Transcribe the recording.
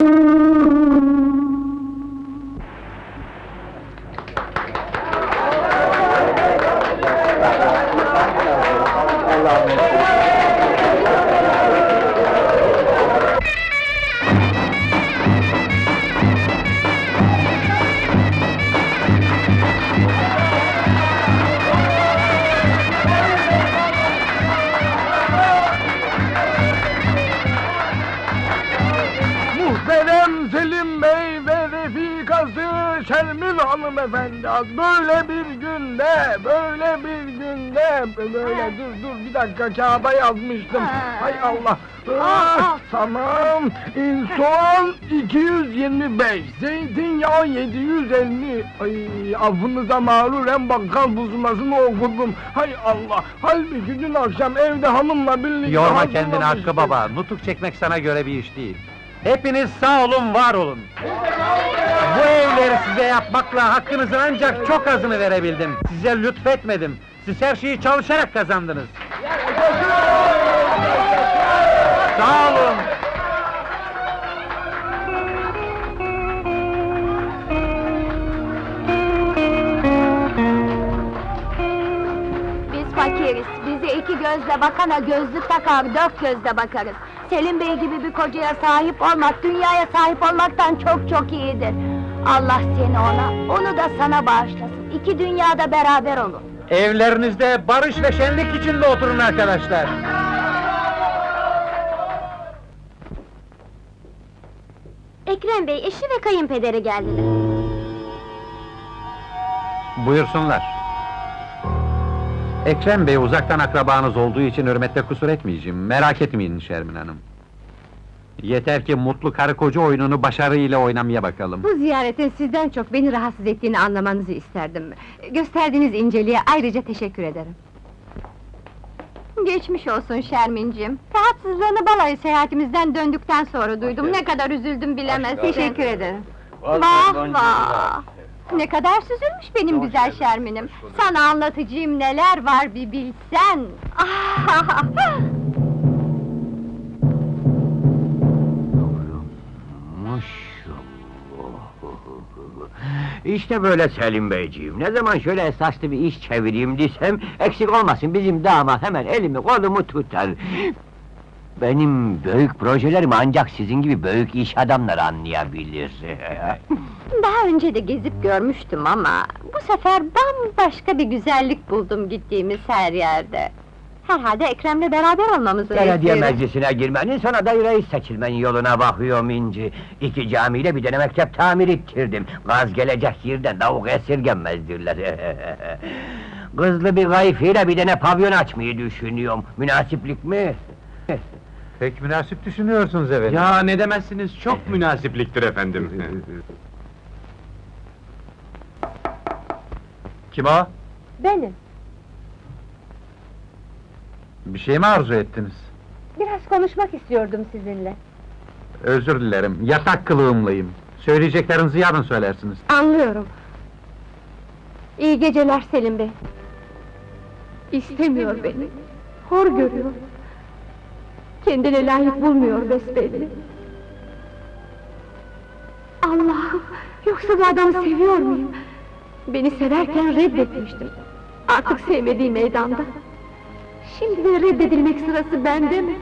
you. Refikası Şermin hanımefendi böyle bir günde, böyle bir günde, böyle dur dur bir dakika kağıda yazmıştım. Hay Allah. Ah, tamam. Ee, Soğan 225, zeytinyağı 750. Ay affınıza mağruren bakkal buzmasını okudum. Hay Allah. Halbuki dün akşam evde hanımla birlikte Yorma kendini hazırlamıştık. Hakkı Baba, nutuk çekmek sana göre bir iş değil. Hepiniz sağ olun, var olun. Bu evleri size yapmakla hakkınızın ancak çok azını verebildim. Size lütfetmedim. Siz her şeyi çalışarak kazandınız. Sağ olun. Biz fakiriz. Bize iki gözle bakana gözlük takar, dört gözle bakarız. Selim Bey gibi bir kocaya sahip olmak, dünyaya sahip olmaktan çok çok iyidir. Allah seni ona, onu da sana bağışlasın. İki dünyada beraber olun. Evlerinizde barış ve şenlik içinde oturun arkadaşlar. Ekrem Bey, eşi ve kayınpederi geldiler. Buyursunlar. Ekrem Bey uzaktan akrabanız olduğu için hürmette kusur etmeyeceğim. Merak etmeyin Şermin Hanım. Yeter ki mutlu karı koca oyununu başarıyla oynamaya bakalım. Bu ziyaretin sizden çok beni rahatsız ettiğini anlamanızı isterdim. Gösterdiğiniz inceliğe ayrıca teşekkür ederim. Geçmiş olsun Şermin'cim. Rahatsızlığını balayı seyahatimizden döndükten sonra duydum. Ne kadar üzüldüm bilemezsin. Teşekkür ederim. Vah vah! Ne kadar süzülmüş benim güzel Şermin'im. Sana anlatacağım neler var bir bilsen. İşte böyle Selim Beyciğim. Ne zaman şöyle esaslı bir iş çevireyim desem... ...eksik olmasın bizim damat hemen elimi kolumu tutar. Benim büyük projelerimi ancak sizin gibi büyük iş adamları anlayabilir. Daha önce de gezip görmüştüm ama... ...bu sefer bambaşka bir güzellik buldum gittiğimiz her yerde. Herhalde Ekrem'le beraber olmamızı Belediye meclisine girmenin sonra da reis seçilmenin yoluna bakıyorum inci. İki camiyle bir tane mektep tamir ettirdim. Gaz gelecek yerden tavuk esirgenmezdirler. Kızlı bir kayfiyle bir tane pavyon açmayı düşünüyorum. Münasiplik mi? Pek münasip düşünüyorsunuz efendim. Ya ne demezsiniz, çok münasipliktir efendim. Kim o? Benim. Bir şey mi arzu ettiniz? Biraz konuşmak istiyordum sizinle. Özür dilerim, yatak kılığımlıyım. Söyleyeceklerinizi yarın söylersiniz. Anlıyorum. İyi geceler Selim Bey. İstemiyor beni. Hor görüyor. Kendine layık bulmuyor besbelli. Allah'ım! Yoksa bu adamı seviyor muyum? Beni severken reddetmiştim. Artık sevmediği meydanda. Şimdi de reddedilmek sırası bende mi?